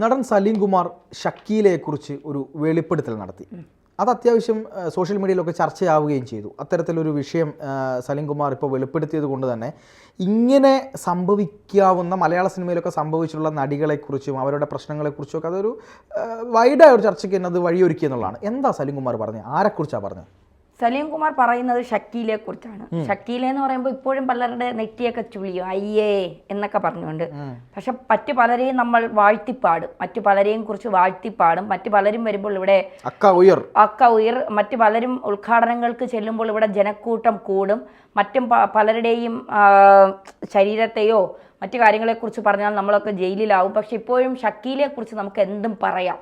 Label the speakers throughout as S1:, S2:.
S1: നടൻ സലീം കുമാർ ഷക്കീലയെക്കുറിച്ച് ഒരു വെളിപ്പെടുത്തൽ നടത്തി. അത് അത്യാവശ്യം സോഷ്യൽ മീഡിയയിലൊക്കെ ചർച്ചയാവുകയും ചെയ്തു. അത്തരത്തിലൊരു വിഷയം സലീം കുമാർ ഇപ്പോൾ വെളിപ്പെടുത്തിയത് കൊണ്ട് തന്നെ ഇങ്ങനെ സംഭവിക്കാവുന്ന മലയാള സിനിമയിലൊക്കെ സംഭവിച്ചിട്ടുള്ള നടികളെക്കുറിച്ചും അവരുടെ പ്രശ്നങ്ങളെക്കുറിച്ചും ഒക്കെ അതൊരു വൈഡായ ഒരു ചർച്ചയ്ക്ക് തന്നെ അത് വഴിയൊരുക്കി എന്നുള്ളതാണ്. എന്താ സലീം കുമാർ പറഞ്ഞത്? ആരെക്കുറിച്ചാണ് പറഞ്ഞത്?
S2: സലീം കുമാർ പറയുന്നത് ഷക്കീലെ കുറിച്ചാണ്. ഷക്കീല എന്ന് പറയുമ്പോൾ ഇപ്പോഴും പലരുടെ നെറ്റിയൊക്കെ ചുളിയും അയ്യേ എന്നൊക്കെ പറഞ്ഞുകൊണ്ട്. പക്ഷെ മറ്റു പലരെയും നമ്മൾ വാഴ്ത്തിപ്പാടും. മറ്റു പലരെയും കുറിച്ച് വാഴ്ത്തിപ്പാടും. മറ്റു പലരും വരുമ്പോൾ ഇവിടെ
S1: അക്ക ഉയർ.
S2: അക്ക ഉയർ. മറ്റു പലരും ഉദ്ഘാടനങ്ങൾക്ക് ചെല്ലുമ്പോൾ ഇവിടെ ജനക്കൂട്ടം കൂടും. മറ്റും പലരുടെയും ശരീരത്തെയോ മറ്റു കാര്യങ്ങളെക്കുറിച്ച് പറഞ്ഞാൽ നമ്മളൊക്കെ ജയിലിലാവും. പക്ഷെ ഇപ്പോഴും ഷക്കീലെ കുറിച്ച് നമുക്ക് എന്തും പറയാം.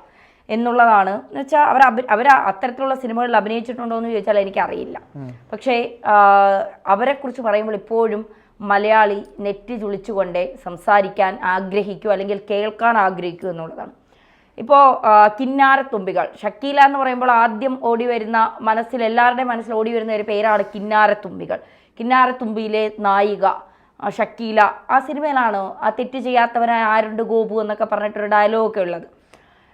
S2: എന്നുള്ളതാണ്. എന്ന് വെച്ചാൽ അവർ അവർ അത്തരത്തിലുള്ള സിനിമകളിൽ അഭിനയിച്ചിട്ടുണ്ടോ എന്ന് ചോദിച്ചാൽ എനിക്കറിയില്ല. പക്ഷേ അവരെക്കുറിച്ച് പറയുമ്പോൾ ഇപ്പോഴും മലയാളി നെറ്റി ചുളിച്ചുകൊണ്ട് സംസാരിക്കാൻ ആഗ്രഹിക്കൂ അല്ലെങ്കിൽ കേൾക്കാൻ ആഗ്രഹിക്കൂ എന്നുള്ളതാണ്. ഇപ്പോൾ കിന്നാരത്തുമ്പികൾ. ഷക്കീല എന്ന് പറയുമ്പോൾ ആദ്യം ഓടി വരുന്ന മനസ്സിൽ എല്ലാവരുടെയും മനസ്സിൽ ഓടി വരുന്ന ഒരു പേരാണ് കിന്നാരത്തുമ്പികൾ. കിന്നാരത്തുമ്പിയിലെ നായിക ഷക്കീല. ആ സിനിമയിലാണ് ആ തെറ്റ് ചെയ്യാത്തവനായ ആരുണ്ട് ഗോപു എന്നൊക്കെ പറഞ്ഞിട്ടൊരു ഡയലോഗൊക്കെ ഉള്ളത്.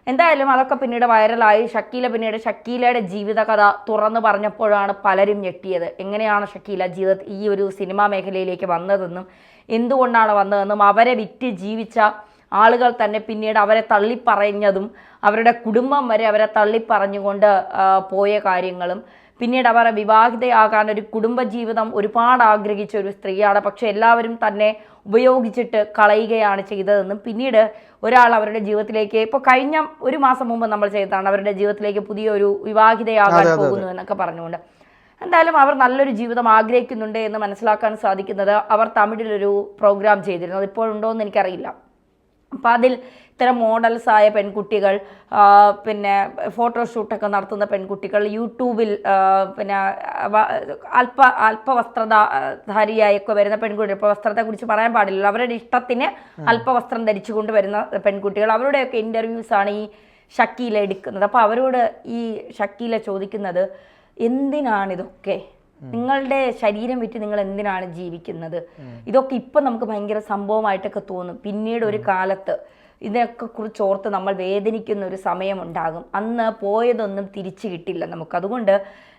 S2: എന്തായാലും അതൊക്കെ പിന്നീട് വൈറലായി. ഷക്കീല പിന്നീട് ഷക്കീലയുടെ ജീവിതകഥ തുറന്നു പറഞ്ഞപ്പോഴാണ് പലരും ഞെട്ടിയത്. എങ്ങനെയാണ് ഷക്കീല ജീവിത ഈ ഒരു സിനിമാ മേഖലയിലേക്ക് വന്നതെന്നും എന്തുകൊണ്ടാണ് വന്നതെന്നും അവരെ വിറ്റ് ജീവിച്ച ആളുകൾ തന്നെ പിന്നീട് അവരെ തള്ളിപ്പറഞ്ഞതും അവരുടെ കുടുംബം വരെ അവരെ തള്ളിപ്പറഞ്ഞുകൊണ്ട് പോയ കാര്യങ്ങളും പിന്നീട് അവരെ വിവാഹിതയാകാൻ ഒരു കുടുംബജീവിതം ഒരുപാട് ആഗ്രഹിച്ച ഒരു സ്ത്രീയാണ്. പക്ഷെ എല്ലാവരും തന്നെ ഉപയോഗിച്ചിട്ട് കളയുകയാണ് ചെയ്തതെന്നും പിന്നീട് ഒരാൾ അവരുടെ ജീവിതത്തിലേക്ക് ഇപ്പോൾ കഴിഞ്ഞ ഒരു മാസം മുമ്പ് നമ്മൾ ചെയ്തതാണ് അവരുടെ ജീവിതത്തിലേക്ക് പുതിയൊരു വിവാഹിതയാകാൻ പോകുന്നു എന്നൊക്കെ പറഞ്ഞുകൊണ്ട്. എന്തായാലും അവർ നല്ലൊരു ജീവിതം ആഗ്രഹിക്കുന്നുണ്ട് എന്ന് മനസ്സിലാക്കാൻ സാധിക്കുന്നത് അവർ തമിഴിലൊരു പ്രോഗ്രാം ചെയ്തിരുന്നു. അത് ഇപ്പോഴുണ്ടോ എന്ന് എനിക്കറിയില്ല. അപ്പം അതിൽ ഇത്തരം മോഡൽസ് ആയ പെൺകുട്ടികൾ പിന്നെ ഫോട്ടോഷൂട്ടൊക്കെ നടത്തുന്ന പെൺകുട്ടികൾ യൂട്യൂബിൽ പിന്നെ അല്പ അല്പവസ്ത്രധാരിയായൊക്കെ വരുന്ന പെൺകുട്ടികൾ ഇപ്പോൾ വസ്ത്രത്തെക്കുറിച്ച് പറയാൻ പാടില്ലല്ലോ. അവരുടെ ഇഷ്ടത്തിന് അല്പവസ്ത്രം ധരിച്ചുകൊണ്ട് വരുന്ന പെൺകുട്ടികൾ അവരുടെയൊക്കെ ഇന്റർവ്യൂസാണ് ഈ ഷക്കീല എടുക്കുന്നത്. അപ്പോൾ അവരോട് ഈ ഷക്കീല ചോദിക്കുന്നത് എന്തിനാണിതൊക്കെ? നിങ്ങളുടെ ശരീരം വിറ്റ് നിങ്ങൾ എന്തിനാണ് ജീവിക്കുന്നത്? ഇതൊക്കെ ഇപ്പം നമുക്ക് ഭയങ്കര സംഭവമായിട്ടൊക്കെ തോന്നും. പിന്നീട് ഒരു കാലത്ത് ഇതിനൊക്കെ കുറിച്ച് ഓർത്ത് നമ്മൾ വേദനിക്കുന്ന ഒരു സമയമുണ്ടാകും. അന്ന് പോയതൊന്നും തിരിച്ചു കിട്ടില്ല നമുക്ക്. അതുകൊണ്ട്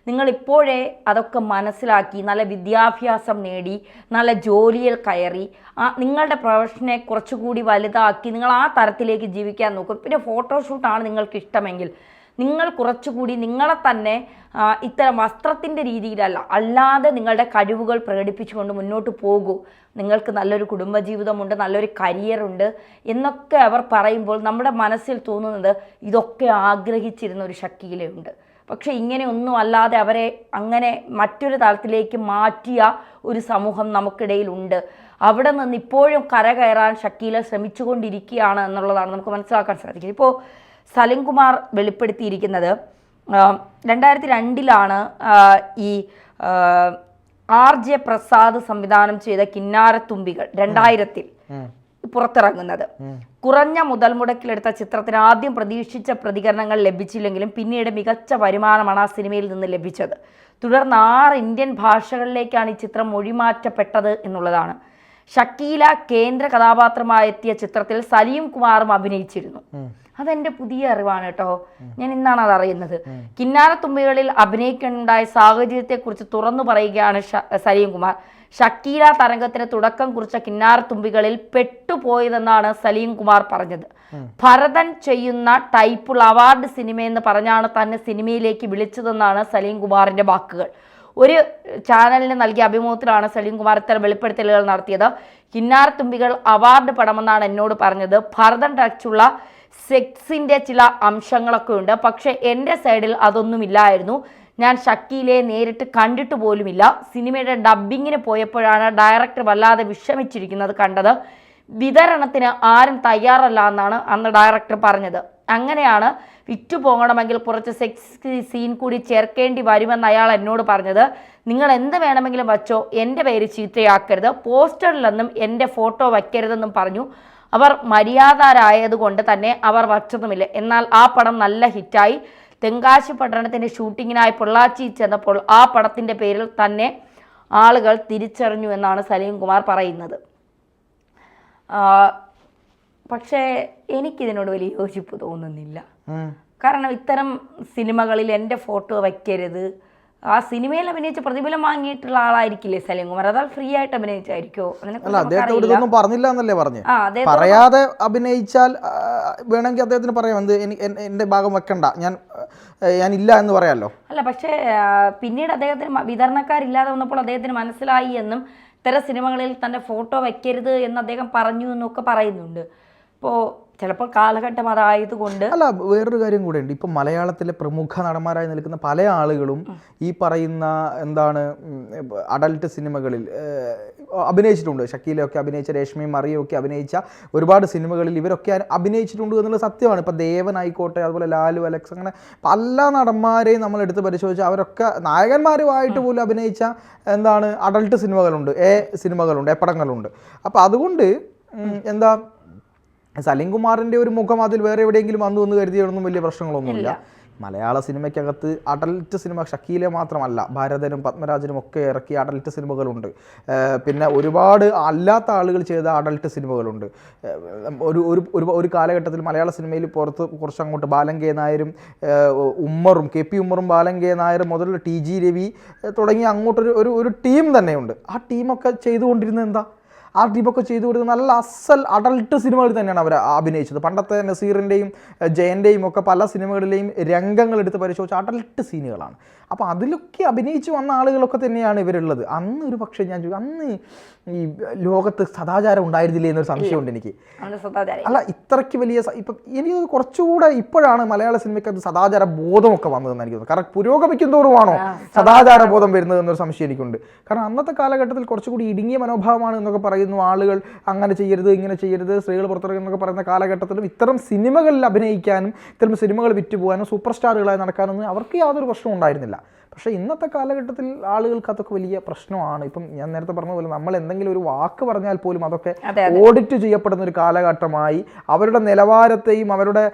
S2: നിങ്ങൾ ഇപ്പോഴേ അതൊക്കെ മനസ്സിലാക്കി നല്ല വിദ്യാഭ്യാസം നേടി നല്ല ജോലിയിൽ കയറി ആ നിങ്ങളുടെ പ്രൊഫഷനെ കുറച്ചുകൂടി വലുതാക്കി നിങ്ങൾ ആ തരത്തിലേക്ക് ജീവിക്കാൻ നോക്കും. പിന്നെ ഫോട്ടോഷൂട്ടാണ് നിങ്ങൾക്ക് ഇഷ്ടമെങ്കിൽ നിങ്ങൾ കുറച്ചുകൂടി നിങ്ങളെ തന്നെ ഇത്തരം വസ്ത്രത്തിന്റെ രീതിയിലല്ല അല്ലാതെ നിങ്ങളുടെ കഴിവുകൾ പ്രകടിപ്പിച്ചുകൊണ്ട് മുന്നോട്ട് പോകൂ. നിങ്ങൾക്ക് നല്ലൊരു കുടുംബജീവിതമുണ്ട് നല്ലൊരു കരിയറുണ്ട് എന്നൊക്കെ അവർ പറയുമ്പോൾ നമ്മുടെ മനസ്സിൽ തോന്നുന്നത് ഇതൊക്കെ ആഗ്രഹിച്ചിരുന്ന ഒരു ശക്തിയിലുണ്ട് പക്ഷെ ഇങ്ങനെ ഒന്നും അല്ലാതെ അവരെ അങ്ങനെ മറ്റൊരു തലത്തിലേക്ക് മാറ്റിയ ഒരു സമൂഹം നമുക്കിടയിലുണ്ട്. അവിടെ നിന്ന് ഇപ്പോഴും കര കയറാൻ ഷക്കീല ശ്രമിച്ചുകൊണ്ടിരിക്കുകയാണ് എന്നുള്ളതാണ് നമുക്ക് മനസ്സിലാക്കാൻ സാധിക്കുന്നത്. ഇപ്പോൾ സലിം കുമാർ വെളിപ്പെടുത്തിയിരിക്കുന്നത് രണ്ടായിരത്തി രണ്ടിലാണ് ഈ ആർ ജെ പ്രസാദ് സംവിധാനം ചെയ്ത കിന്നാരത്തുമ്പികൾ രണ്ടായിരത്തിൽ പുറത്തിറങ്ങുന്നത്. കുറഞ്ഞ മുതൽ മുടക്കിലെടുത്ത ചിത്രത്തിന് ആദ്യം പ്രതീക്ഷിച്ച പ്രതികരണങ്ങൾ ലഭിച്ചില്ലെങ്കിലും പിന്നീട് മികച്ച വരുമാനമാണ് ആ സിനിമയിൽ നിന്ന് ലഭിച്ചത്. തുടർന്ന് ആറ് ഇന്ത്യൻ ഭാഷകളിലേക്കാണ് ഈ ചിത്രം മൊഴിമാറ്റപ്പെട്ടത് എന്നുള്ളതാണ്. ഷക്കീല കേന്ദ്ര കഥാപാത്രമായി എത്തിയ ചിത്രത്തിൽ സലീം കുമാറും അഭിനയിച്ചിരുന്നു. അതെന്റെ പുതിയ അറിവാണ് കേട്ടോ. ഞാൻ ഇന്നാണ് അത് അറിയുന്നത്. കിന്നാരത്തുമ്പികളിൽ അഭിനയിക്കാനുണ്ടായ സാഹചര്യത്തെക്കുറിച്ച് തുറന്നു പറയുകയാണ് സലീം കുമാർ. ഷക്കീല തരംഗത്തിന് തുടക്കം കുറിച്ച കിന്നാരത്തുമ്പികളിൽ പെട്ടുപോയതെന്നാണ് സലീം കുമാർ പറഞ്ഞത്. ഭരതൻ ചെയ്യുന്ന ടൈപ്പുള്ള അവാർഡ് സിനിമയെന്ന് പറഞ്ഞാണ് തന്നെ സിനിമയിലേക്ക് വിളിച്ചതെന്നാണ് സലീം കുമാറിന്റെ വാക്കുകൾ. ഒരു ചാനലിന് നൽകിയ അഭിമുഖത്തിലാണ് സലീം കുമാർ ഇത്തരം വെളിപ്പെടുത്തലുകൾ നടത്തിയത്. കിന്നാർ തുമ്പികൾ അവാർഡ് പടമെന്നാണ് എന്നോട് പറഞ്ഞത്. ഭരതൻ ടച്ചുള്ള സെക്സിന്റെ ചില അംശങ്ങളൊക്കെ ഉണ്ട്. പക്ഷെ എന്റെ സൈഡിൽ അതൊന്നുമില്ലായിരുന്നു. ഞാൻ ഷക്കീലെ നേരിട്ട് കണ്ടിട്ട് പോലുമില്ല. സിനിമയുടെ ഡബ്ബിങ്ങിന് പോയപ്പോഴാണ് ഡയറക്ടർ വല്ലാതെ വിഷമിച്ചിരിക്കുന്നത് കണ്ടത്. വിതരണത്തിന് ആരും തയ്യാറല്ല എന്നാണ് അന്ന് ഡയറക്ടർ പറഞ്ഞത്. അങ്ങനെയാണ് വിറ്റു പോകണമെങ്കിൽ കുറച്ച് സെക്സ് സീൻ കൂടി ചേർക്കേണ്ടി വരുമെന്ന് അയാൾ എന്നോട് പറഞ്ഞത്. നിങ്ങൾ എന്ത് വേണമെങ്കിലും വച്ചോ എന്റെ പേര് ചീത്തയാക്കരുത് പോസ്റ്ററിലൊന്നും എന്റെ ഫോട്ടോ വയ്ക്കരുതെന്നും പറഞ്ഞു. അവർ മര്യാദരായതുകൊണ്ട് തന്നെ അവർ വച്ചതുമില്ല. എന്നാൽ ആ പടം നല്ല ഹിറ്റായി. തെങ്കാശി പട്ടണത്തിന്റെ ഷൂട്ടിങ്ങിനായി പൊള്ളാച്ചി ചെന്നപ്പോൾ ആ പടത്തിന്റെ പേരിൽ തന്നെ ആളുകൾ തിരിച്ചറിഞ്ഞു എന്നാണ് സലീം കുമാർ പറയുന്നത് പക്ഷേ എനിക്കിതിനോട് വലിയ യോജിപ്പ് തോന്നുന്നില്ല. കാരണം ഇത്തരം സിനിമകളിൽ എന്റെ ഫോട്ടോ വയ്ക്കരുത്. ആ സിനിമയിൽ അഭിനയിച്ച പ്രതിഫലം വാങ്ങിയിട്ടുള്ള ആളായിരിക്കില്ലേ സലീം കുമാർ അതാൽ ഫ്രീ ആയിട്ട് അഭിനയിച്ചായിരിക്കോ
S1: അല്ല അദ്ദേഹത്തോട്
S2: നമുക്കറിയില്ല.
S1: പറഞ്ഞില്ല എന്നല്ലേ പറഞ്ഞു? പറയാതെ അഭിനയിച്ചാൽ വേണമെങ്കിൽ അദ്ദേഹത്തിന് പറയാം എന്ത് എന്റെ ഭാഗം വെക്കണ്ട. ഞാൻ ഞാൻ ഇല്ല എന്ന് പറയാമല്ലോ
S2: അല്ല പക്ഷേ പിന്നീട് അദ്ദേഹത്തിന് വിതരണക്കാരില്ലാതെ വന്നപ്പോൾ അദ്ദേഹത്തിന് മനസ്സിലായി എന്നും ഇത്തരം സിനിമകളിൽ തന്റെ ഫോട്ടോ വെക്കരുത് എന്ന് അദ്ദേഹം പറഞ്ഞു എന്നൊക്കെ പറയുന്നുണ്ട്. അപ്പോൾ ചിലപ്പോൾ കാലഘട്ടം അതായതുകൊണ്ട്
S1: അല്ല വേറൊരു കാര്യം കൂടെ ഉണ്ട് ഇപ്പം മലയാളത്തിലെ പ്രമുഖ നടന്മാരായി നിൽക്കുന്ന പല ആളുകളും ഈ പറയുന്ന എന്താണ് അഡൽട്ട് സിനിമകളിൽ അഭിനയിച്ചിട്ടുണ്ട്. ഷക്കീലൊക്കെ അഭിനയിച്ച രേഷ്മയും മറിയൊക്കെ അഭിനയിച്ച ഒരുപാട് സിനിമകളിൽ ഇവരൊക്കെ അഭിനയിച്ചിട്ടുണ്ട് എന്നുള്ള സത്യമാണ്. ഇപ്പം ദേവൻ ആയിക്കോട്ടെ അതുപോലെ ലാലു അലക്സ് അങ്ങനെ പല നടന്മാരെയും നമ്മൾ എടുത്ത് പരിശോധിച്ചാൽ അവരൊക്കെ നായകന്മാരുമായിട്ട് പോലും അഭിനയിച്ച എന്താണ് അഡൾട്ട് സിനിമകളുണ്ട്. എ സിനിമകളുണ്ട് എ പടങ്ങളുണ്ട്. അപ്പോൾ അതുകൊണ്ട് എന്താ സലീം കുമാറിന്റെ ഒരു മുഖം അതിൽ വേറെ എവിടെയെങ്കിലും വന്നു എന്ന് കരുതിയൊന്നും വലിയ പ്രശ്നങ്ങളൊന്നുമില്ല. മലയാള സിനിമയ്ക്കകത്ത് അഡൽറ്റ് സിനിമ ഷക്കീലെ മാത്രമല്ല ഭാരതനും പത്മരാജനും ഒക്കെ ഇറക്കിയ അഡൽറ്റ് സിനിമകളുണ്ട്. പിന്നെ ഒരുപാട് അല്ലാത്ത ആളുകൾ ചെയ്ത അഡൽട്ട് സിനിമകളുണ്ട്. ഒരു ഒരു ഒരു ഒരു കാലഘട്ടത്തിൽ മലയാള സിനിമയിൽ പുറത്ത് കുറച്ച് അങ്ങോട്ട് ബാലൻ കെ നായരും ഉമ്മറും കെ പി ഉമ്മറും ബാലൻ കെ നായരും മുതൽ ടി ജി രവി തുടങ്ങി അങ്ങോട്ടൊരു ഒരു ഒരു ടീം തന്നെയുണ്ട്. ആ ടീമൊക്കെ ചെയ്തുകൊണ്ടിരുന്നത് എന്താ? ആ ടീമൊക്കെ ചെയ്തു കൊടുത്ത് നല്ല അസൽ അഡൾട്ട് സിനിമകൾ തന്നെയാണ് അവർ അഭിനയിച്ചത്. പണ്ടത്തെ നസീറിന്റെയും ജയന്റെയും ഒക്കെ പല സിനിമകളിലെയും രംഗങ്ങൾ എടുത്ത് പരിശോധിച്ച അഡൾട്ട് സീനുകളാണ്. അപ്പോൾ അതിലൊക്കെ അഭിനയിച്ചു വന്ന ആളുകളൊക്കെ തന്നെയാണ് ഇവരുള്ളത്. അന്ന് ഒരു പക്ഷേ ഞാൻ അന്ന് ഈ ലോകത്ത് സദാചാരം ഉണ്ടായിരുന്നില്ലേ എന്നൊരു സംശയമുണ്ട് എനിക്ക്. അല്ല ഇത്രയ്ക്ക് വലിയ ഇപ്പം എനിക്ക് കുറച്ചുകൂടെ ഇപ്പോഴാണ് മലയാള സിനിമയ്ക്ക് അത് സദാചാര ബോധമൊക്കെ വന്നതെന്ന് എനിക്ക് തോന്നുന്നു കാരണം പുരോഗമിക്കും തോറുമാണോ സദാചാര ബോധം വരുന്നത് എന്നൊരു സംശയം എനിക്കുണ്ട്. കാരണം അന്നത്തെ കാലഘട്ടത്തിൽ കുറച്ചുകൂടി ഇടുങ്ങിയ മനോഭാവമാണ് എന്നൊക്കെ പറയുന്നു ആളുകൾ അങ്ങനെ ചെയ്യരുത് ഇങ്ങനെ ചെയ്യരുത് സ്ത്രീകൾ പുറത്തിറങ്ങുന്നൊക്കെ പറയുന്ന കാലഘട്ടത്തിലും ഇത്തരം സിനിമകളിൽ അഭിനയിക്കാനും ഇത്തരം സിനിമകൾ വിറ്റുപോകാനും സൂപ്പർ സ്റ്റാറുകളായി നടക്കാനൊന്നും അവർക്ക് യാതൊരു പ്രശ്നവും ഉണ്ടായിരുന്നില്ല. പക്ഷേ ഇന്നത്തെ കാലഘട്ടത്തിൽ ആളുകൾക്ക് അതൊക്കെ വലിയ പ്രശ്നമാണ്. ഇപ്പം ഞാൻ നേരത്തെ പറഞ്ഞ പോലെ നമ്മൾ എന്തെങ്കിലും ഒരു വാക്ക് പറഞ്ഞാൽ പോലും അതൊക്കെ
S2: അതെ,
S1: ഓഡിറ്റ് ചെയ്യപ്പെടുന്ന ഒരു കാലഘട്ടമായി. അവരുടെ നിലവാരത്തെയും അവരുടെ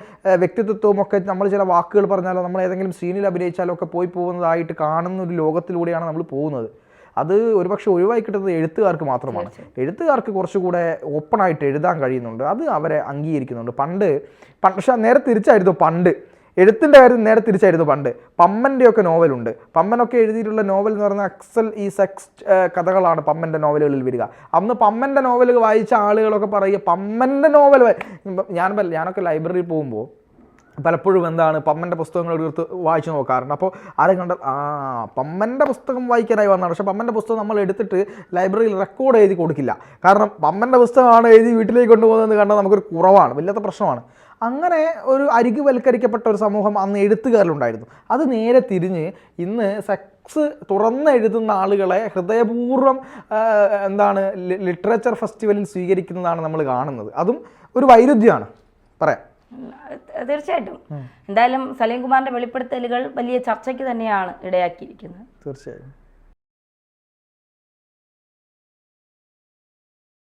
S1: വ്യക്തിത്വവും ഒക്കെ നമ്മൾ ചില വാക്കുകൾ പറഞ്ഞാലോ നമ്മൾ ഏതെങ്കിലും സീനിൽ അഭിനയിച്ചാലോ ഒക്കെ പോയി പോകുന്നതായിട്ട് കാണുന്ന ഒരു ലോകത്തിലൂടെയാണ് നമ്മൾ പോകുന്നത്. അത് ഒരുപക്ഷെ ഒഴിവായി കിട്ടുന്നത് എഴുത്തുകാർക്ക് മാത്രമാണ്. എഴുത്തുകാർക്ക് കുറച്ചുകൂടെ ഓപ്പണായിട്ട് എഴുതാൻ കഴിയുന്നുണ്ട്. അത് അവരെ അംഗീകരിക്കുന്നുണ്ട്. പണ്ട് പക്ഷെ നേരെ തിരിച്ചായിരുന്നു പണ്ട്. എഴുത്തിന്റെ കാര്യം നേരെ തിരിച്ചായിരുന്നു പണ്ട്. പമ്മന്റെ ഒക്കെ നോവലുണ്ട്. പമ്മനൊക്കെ എഴുതിയിട്ടുള്ള നോവൽ എന്ന് പറഞ്ഞാൽ അക്സൽ ഈ സെക്സ് കഥകളാണ് പമ്മന്റെ നോവലുകളിൽ വരിക. അന്ന് പമ്മന്റെ നോവലുകൾ വായിച്ച ആളുകളൊക്കെ പറയുക പമ്മന്റെ നോവൽ ഞാൻ ഞാനൊക്കെ ലൈബ്രറിയിൽ പോകുമ്പോൾ പലപ്പോഴും എന്താണ് പമ്മന്റെ പുസ്തകങ്ങൾ എടുത്ത് വായിച്ചു നോക്കാറുണ്ട്. അപ്പോൾ ആരും കണ്ടാൽ ആ പമ്മന്റെ പുസ്തകം വായിക്കാനായി വന്നതാണ്. പക്ഷേ പമ്മന്റെ പുസ്തകം നമ്മൾ എടുത്തിട്ട് ലൈബ്രറിയിൽ റെക്കോർഡ് എഴുതി കൊടുക്കില്ല. കാരണം പമ്മന്റെ പുസ്തകമാണ് എഴുതി വീട്ടിലേക്ക് കൊണ്ടുപോകുന്നത് കണ്ടാൽ നമുക്കൊരു കുറവാണ് വല്ലാത്ത പ്രശ്നമാണ്. അങ്ങനെ ഒരു അരികുവൽക്കരിക്കപ്പെട്ട ഒരു സമൂഹം അന്ന് എഴുത്തുകാരിലുണ്ടായിരുന്നു. അത് നേരെ തിരിഞ്ഞ് ഇന്ന് സെക്സ് തുറന്ന് എഴുതുന്ന ആളുകളെ ഹൃദയപൂർവം എന്താണ് ലിറ്ററേച്ചർ ഫെസ്റ്റിവലിൽ സ്വീകരിക്കുന്നതാണ് നമ്മൾ കാണുന്നത്. അതും ഒരു വൈരുദ്ധ്യമാണ്. പറയാം.
S2: തീർച്ചയായിട്ടും. എന്തായാലും സലീം കുമാറിന്റെ വെളിപ്പെടുത്തലുകൾ വലിയ ചർച്ചയ്ക്ക് തന്നെയാണ് ഇടയാക്കിയിരിക്കുന്നത്.
S1: തീർച്ചയായും.